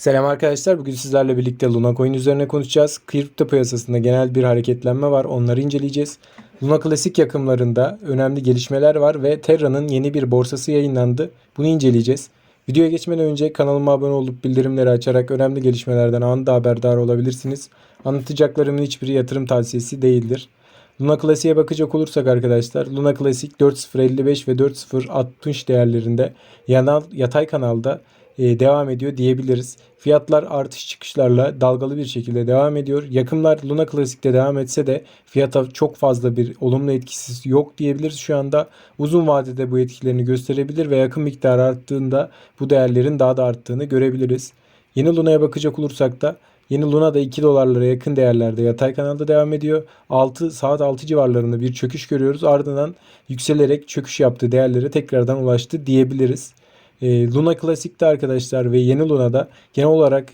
Selam arkadaşlar. Bugün sizlerle birlikte Luna Coin üzerine konuşacağız. Kripto piyasasında genel bir hareketlenme var. Onları inceleyeceğiz. Luna Klasik yakımlarında önemli gelişmeler var ve Terra'nın yeni bir borsası yayınlandı. Bunu inceleyeceğiz. Videoya geçmeden önce kanalıma abone olup bildirimleri açarak önemli gelişmelerden anında haberdar olabilirsiniz. Anlatacaklarımın hiçbiri yatırım tavsiyesi değildir. Luna Classic'e bakacak olursak arkadaşlar Luna Classic 4.055 ve 4.060 değerlerinde yanal, yatay kanalda devam ediyor diyebiliriz. Fiyatlar artış çıkışlarla dalgalı bir şekilde devam ediyor. Yakımlar Luna Classic'te devam etse de fiyata çok fazla bir olumlu etkisi yok diyebiliriz şu anda. Uzun vadede bu etkilerini gösterebilir ve yakın miktarı arttığında bu değerlerin daha da arttığını görebiliriz. Yeni Luna'ya bakacak olursak da Yeni Luna da 2 dolarlara yakın değerlerde yatay kanalda devam ediyor. 6 saat 6 civarlarında bir çöküş görüyoruz. Ardından yükselerek çöküş yaptığı değerlere tekrardan ulaştı diyebiliriz. E, Luna Classic'te arkadaşlar ve yeni Luna'da genel olarak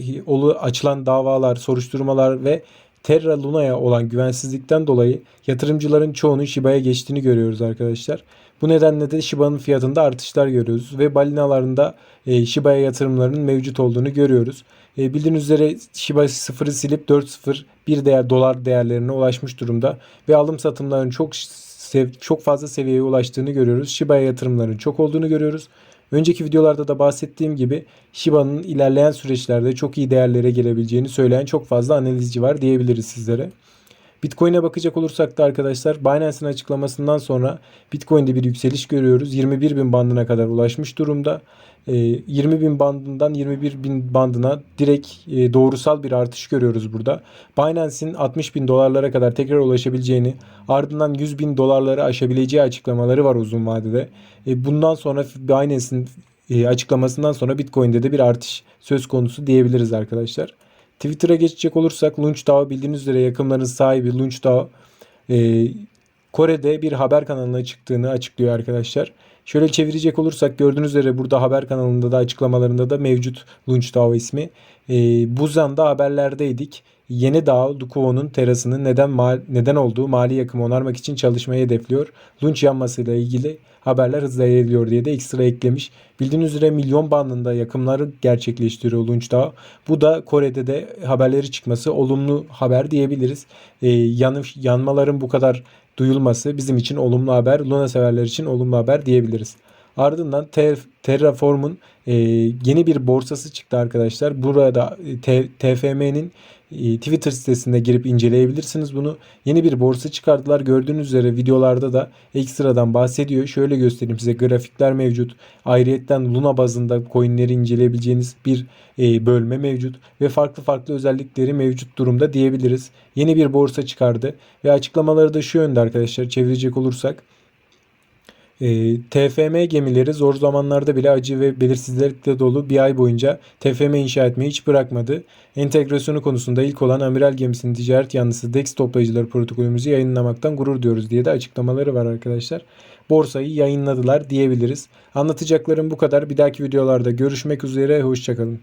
açılan davalar, soruşturmalar ve Terra Luna'ya olan güvensizlikten dolayı yatırımcıların çoğunun Shiba'ya geçtiğini görüyoruz arkadaşlar. Bu nedenle de Shiba'nın fiyatında artışlar görüyoruz ve balinalarında e, Shiba'ya yatırımlarının mevcut olduğunu görüyoruz. E, bildiğiniz üzere Shiba sıfırı silip 4.0 bir değer dolar değerlerine ulaşmış durumda ve alım satımların çok çok fazla seviyeye ulaştığını görüyoruz. Shiba'ya yatırımların çok olduğunu görüyoruz. Önceki videolarda da bahsettiğim gibi Shiba'nın ilerleyen süreçlerde çok iyi değerlere gelebileceğini söyleyen çok fazla analizci var diyebiliriz sizlere. Bitcoin'e bakacak olursak da arkadaşlar Binance'ın açıklamasından sonra Bitcoin'de bir yükseliş görüyoruz. 21 bin bandına kadar ulaşmış durumda. 20 ee, bin bandından 21 bin bandına direkt e, doğrusal bir artış görüyoruz burada. Binance'in 60 bin dolarlara kadar tekrar ulaşabileceğini ardından 100 bin dolarları aşabileceği açıklamaları var uzun vadede. E, bundan sonra Binance'in e, açıklamasından sonra Bitcoin'de de bir artış söz konusu diyebiliriz arkadaşlar. Twitter'a geçecek olursak LaunchDAO bildiğiniz üzere yakınların sahibi LaunchDAO e, Kore'de bir haber kanalına çıktığını açıklıyor arkadaşlar. Şöyle çevirecek olursak gördüğünüz üzere burada haber kanalında da açıklamalarında da mevcut LaunchDAO ismi. E, Buzan'da haberlerdeydik. Yeni Dağ Dukuo'nun terasının neden mal, neden olduğu mali yakımı onarmak için çalışmayı hedefliyor. Lunch yanmasıyla ilgili haberler hızla yayılıyor diye de ekstra eklemiş. Bildiğiniz üzere milyon bandında yakımları gerçekleştiriyor Lunch Dağ. Bu da Kore'de de haberleri çıkması olumlu haber diyebiliriz. Ee, yanış, yanmaların bu kadar duyulması bizim için olumlu haber. Luna severler için olumlu haber diyebiliriz. Ardından Terraform'un e, yeni bir borsası çıktı arkadaşlar. Burada e, TFM'nin Twitter sitesinde girip inceleyebilirsiniz bunu. Yeni bir borsa çıkardılar. Gördüğünüz üzere videolarda da ekstradan bahsediyor. Şöyle göstereyim size grafikler mevcut. Ayrıyetten Luna bazında coinleri inceleyebileceğiniz bir e, bölme mevcut ve farklı farklı özellikleri mevcut durumda diyebiliriz. Yeni bir borsa çıkardı ve açıklamaları da şu yönde arkadaşlar çevirecek olursak. E, TFM gemileri zor zamanlarda bile acı ve belirsizlikle dolu bir ay boyunca TFM inşa etmeyi hiç bırakmadı. Entegrasyonu konusunda ilk olan amiral gemisinin ticaret yanlısı DEX toplayıcıları protokolümüzü yayınlamaktan gurur duyuyoruz diye de açıklamaları var arkadaşlar. Borsayı yayınladılar diyebiliriz. Anlatacaklarım bu kadar. Bir dahaki videolarda görüşmek üzere. Hoşçakalın.